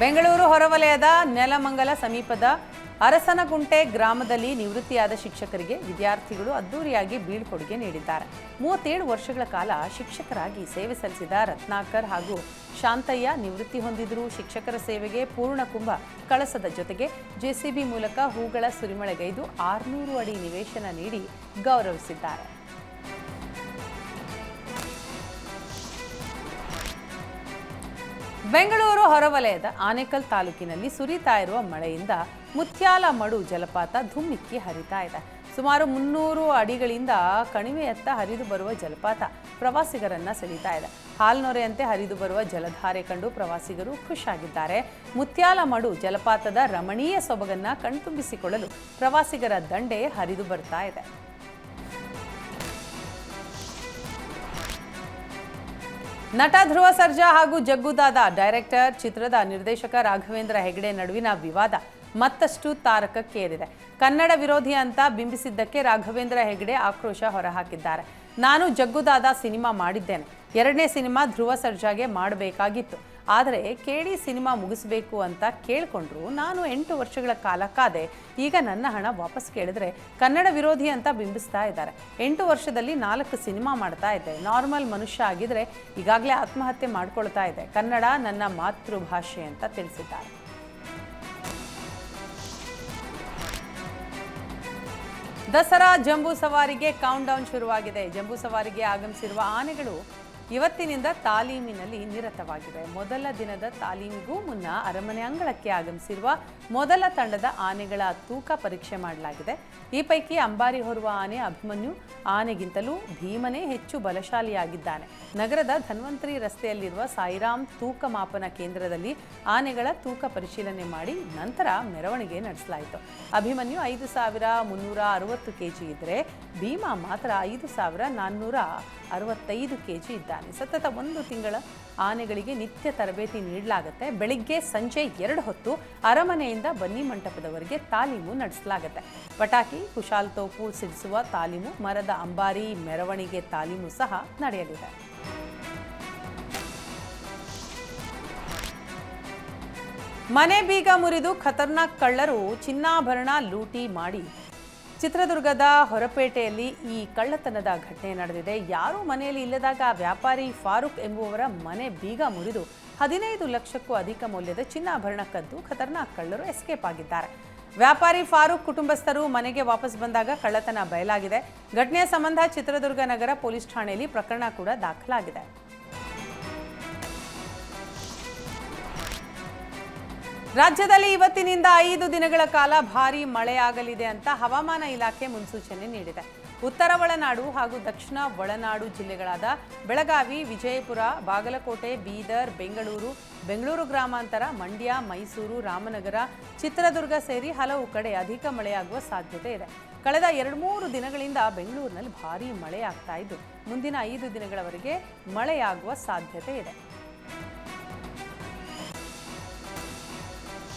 ಬೆಂಗಳೂರು ಹೊರವಲಯದ ನೆಲಮಂಗಲ ಸಮೀಪದ ಅರಸನಗುಂಟೆ ಗ್ರಾಮದಲ್ಲಿ ನಿವೃತ್ತಿಯಾದ ಶಿಕ್ಷಕರಿಗೆ ವಿದ್ಯಾರ್ಥಿಗಳು ಅದ್ದೂರಿಯಾಗಿ ಬೀಳ್ಕೊಡುಗೆ ನೀಡಿದ್ದಾರೆ. ಮೂವತ್ತೇಳು ವರ್ಷಗಳ ಕಾಲ ಶಿಕ್ಷಕರಾಗಿ ಸೇವೆ ಸಲ್ಲಿಸಿದ ರತ್ನಾಕರ್ ಹಾಗೂ ಶಾಂತಯ್ಯ ನಿವೃತ್ತಿ ಹೊಂದಿದ್ರು ಶಿಕ್ಷಕರ ಸೇವೆಗೆ ಪೂರ್ಣ ಕುಂಭ ಕಳಸದ ಜೊತೆಗೆ ಜೆಸಿಬಿ ಮೂಲಕ ಹೂಗಳ ಸುರಿಮಳೆಗೈದು ಆರುನೂರು ಅಡಿ ನಿವೇಶನ ನೀಡಿ ಗೌರವಿಸಿದ್ದಾರೆ. ಬೆಂಗಳೂರು ಹೊರವಲಯದ ಆನೇಕಲ್ ತಾಲೂಕಿನಲ್ಲಿ ಸುರಿತಾ ಇರುವ ಮಳೆಯಿಂದ ಮುತ್ಯಾಲಮಡು ಜಲಪಾತ ಧುಮ್ಮಿಕ್ಕಿ ಹರಿತಾ ಇದೆ. ಸುಮಾರು ಮುನ್ನೂರು ಅಡಿಗಳಿಂದ ಕಣಿವೆಯತ್ತ ಹರಿದು ಬರುವ ಜಲಪಾತ ಪ್ರವಾಸಿಗರನ್ನ ಸೆಳೀತಾ ಇದೆ. ಹಾಲ್ನೊರೆಯಂತೆ ಹರಿದು ಬರುವ ಜಲಧಾರೆ ಕಂಡು ಪ್ರವಾಸಿಗರು ಖುಷಿಯಾಗಿದ್ದಾರೆ. ಮುತ್ಯಾಲಮಡು ಜಲಪಾತದ ರಮಣೀಯ ಸೊಬಗನ್ನ ಕಣ್ತುಂಬಿಸಿಕೊಳ್ಳಲು ಪ್ರವಾಸಿಗರ ದಂಡೆ ಹರಿದು ಬರ್ತಾ ಇದೆ. ನಟ ಧ್ರುವ ಸರ್ಜಾ ಹಾಗೂ ಜಗ್ಗುದಾದ ಡೈರೆಕ್ಟರ್ ಚಿತ್ರದ ನಿರ್ದೇಶಕ ರಾಘವೇಂದ್ರ ಹೆಗಡೆ ನಡುವಿನ ವಿವಾದ ಮತ್ತಷ್ಟು ತಾರಕಕ್ಕೇರಿದೆ. ಕನ್ನಡ ವಿರೋಧಿ ಅಂತ ಬಿಂಬಿಸಿದ್ದಕ್ಕೆ ರಾಘವೇಂದ್ರ ಹೆಗಡೆ ಆಕ್ರೋಶ ಹೊರಹಾಕಿದ್ದಾರೆ. ನಾನು ಜಗ್ಗುದಾದ ಸಿನಿಮಾ ಮಾಡಿದ್ದೇನೆ. ಎರಡನೇ ಸಿನಿಮಾ ಧ್ರುವ ಸರ್ಜಾಗೆ ಮಾಡಬೇಕಾಗಿತ್ತು. ಆದರೆ ಕೇಳಿ ಸಿನಿಮಾ ಮುಗಿಸಬೇಕು ಅಂತ ಕೇಳಿಕೊಂಡ್ರು ನಾನು ಎಂಟು ವರ್ಷಗಳ ಕಾಲ ಕಾದೆ. ಈಗ ನನ್ನ ಹಣ ವಾಪಸ್ ಕೇಳಿದ್ರೆ ಕನ್ನಡ ವಿರೋಧಿ ಅಂತ ಬಿಂಬಿಸ್ತಾ ಇದ್ದಾರೆ. ಎಂಟು ವರ್ಷದಲ್ಲಿ ನಾಲ್ಕು ಸಿನಿಮಾ ಮಾಡ್ತಾ ಇದ್ದೆ. ನಾರ್ಮಲ್ ಮನುಷ್ಯ ಆಗಿದ್ರೆ ಈಗಾಗಲೇ ಆತ್ಮಹತ್ಯೆ ಮಾಡ್ಕೊಳ್ತಾ ಇದೆ ಕನ್ನಡ ನನ್ನ ಮಾತೃಭಾಷೆ ಅಂತ ತಿಳಿಸಿದ್ದಾರೆ. ದಸರಾ ಜಂಬೂ ಸವಾರಿಗೆ ಕೌಂಟ್ ಡೌನ್ ಶುರುವಾಗಿದೆ. ಜಂಬೂ ಸವಾರಿಗೆ ಆಗಮಿಸಿರುವ ಆನೆಗಳು ಇವತ್ತಿನಿಂದ ತಾಲೀಮಿನಲ್ಲಿ ನಿರತವಾಗಿದೆ. ಮೊದಲ ದಿನದ ತಾಲೀಮಿಗೂ ಮುನ್ನ ಅರಮನೆ ಅಂಗಳಕ್ಕೆ ಆಗಮಿಸಿರುವ ಮೊದಲ ತಂಡದ ಆನೆಗಳ ತೂಕ ಪರೀಕ್ಷೆ ಮಾಡಲಾಗಿದೆ. ಈ ಪೈಕಿ ಅಂಬಾರಿ ಹೊರುವ ಆನೆ ಅಭಿಮನ್ಯು ಆನೆಗಿಂತಲೂ ಭೀಮನೇ ಹೆಚ್ಚು ಬಲಶಾಲಿಯಾಗಿದ್ದಾನೆ. ನಗರದ ಧನ್ವಂತರಿ ರಸ್ತೆಯಲ್ಲಿರುವ ಸಾಯಿರಾಮ್ ತೂಕ ಮಾಪನ ಕೇಂದ್ರದಲ್ಲಿ ಆನೆಗಳ ತೂಕ ಪರಿಶೀಲನೆ ಮಾಡಿ ನಂತರ ಮೆರವಣಿಗೆ ನಡೆಸಲಾಯಿತು. ಅಭಿಮನ್ಯು ಐದು ಸಾವಿರ ಮುನ್ನೂರ ಅರವತ್ತು ಕೆಜಿ ಇದ್ದರೆ ಭೀಮಾ ಮಾತ್ರ ಐದು ಸಾವಿರ ನಾನ್ನೂರ ಅರವತ್ತೈದು ಕೆಜಿ ಇದ್ದಾನೆ. ಸತತ ಒಂದು ತಿಂಗಳ ಆನೆಗಳಿಗೆ ನಿತ್ಯ ತರಬೇತಿ ನೀಡಲಾಗುತ್ತೆ. ಬೆಳಿಗ್ಗೆ ಸಂಜೆ ಎರಡು ಹೊತ್ತು ಅರಮನೆಯಿಂದ ಬನ್ನಿ ಮಂಟಪದವರೆಗೆ ತಾಲೀಮು ನಡೆಸಲಾಗುತ್ತೆ. ಪಟಾಕಿ, ಕುಶಾಲ್ ತೋಪು ಸಿಡಿಸುವ ತಾಲೀಮು, ಮರದ ಅಂಬಾರಿ, ಮೆರವಣಿಗೆ ತಾಲೀಮು ಸಹ ನಡೆಯಲಿದೆ. ಮನೆ ಬೀಗ ಮುರಿದು ಖತರ್ನಾಕ್ ಕಳ್ಳರು ಚಿನ್ನಾಭರಣ ಲೂಟಿ ಮಾಡಿ ಚಿತ್ರದುರ್ಗದ ಹೊರಪೇಟೆಯಲ್ಲಿ ಈ ಕಳ್ಳತನದ ಘಟನೆ ನಡೆದಿದೆ. ಯಾರೂ ಮನೆಯಲ್ಲಿ ಇಲ್ಲದಾಗ ವ್ಯಾಪಾರಿ ಫಾರೂಕ್ ಎಂಬುವವರ ಮನೆ ಬೀಗ ಮುರಿದು ಹದಿನೈದು ಲಕ್ಷಕ್ಕೂ ಅಧಿಕ ಮೌಲ್ಯದ ಚಿನ್ನಾಭರಣ ಕದ್ದು ಖತರ್ನಾಕ್ ಕಳ್ಳರು ಎಸ್ಕೇಪ್ ಆಗಿದ್ದಾರೆ. ವ್ಯಾಪಾರಿ ಫಾರೂಕ್ ಕುಟುಂಬಸ್ಥರು ಮನೆಗೆ ವಾಪಸ್ ಬಂದಾಗ ಕಳ್ಳತನ ಬಯಲಾಗಿದೆ. ಘಟನೆಯ ಸಂಬಂಧ ಚಿತ್ರದುರ್ಗ ನಗರ ಪೊಲೀಸ್ ಠಾಣೆಯಲ್ಲಿ ಪ್ರಕರಣ ಕೂಡ ದಾಖಲಾಗಿದೆ. ರಾಜ್ಯದಲ್ಲಿ ಇವತ್ತಿನಿಂದ ಐದು ದಿನಗಳ ಕಾಲ ಭಾರೀ ಮಳೆಯಾಗಲಿದೆ ಅಂತ ಹವಾಮಾನ ಇಲಾಖೆ ಮುನ್ಸೂಚನೆ ನೀಡಿದೆ. ಉತ್ತರ ಒಳನಾಡು ಹಾಗೂ ದಕ್ಷಿಣ ಒಳನಾಡು ಜಿಲ್ಲೆಗಳಾದ ಬೆಳಗಾವಿ, ವಿಜಯಪುರ, ಬಾಗಲಕೋಟೆ, ಬೀದರ್, ಬೆಂಗಳೂರು ಬೆಂಗಳೂರು ಗ್ರಾಮಾಂತರ, ಮಂಡ್ಯ, ಮೈಸೂರು, ರಾಮನಗರ, ಚಿತ್ರದುರ್ಗ ಸೇರಿ ಹಲವು ಕಡೆ ಅಧಿಕ ಮಳೆಯಾಗುವ ಸಾಧ್ಯತೆ ಇದೆ. ಕಳೆದ ಎರಡು ಮೂರು ದಿನಗಳಿಂದ ಬೆಂಗಳೂರಿನಲ್ಲಿ ಭಾರೀ ಮಳೆಯಾಗ್ತಾ ಇದ್ದು, ಮುಂದಿನ ಐದು ದಿನಗಳವರೆಗೆ ಮಳೆಯಾಗುವ ಸಾಧ್ಯತೆ ಇದೆ.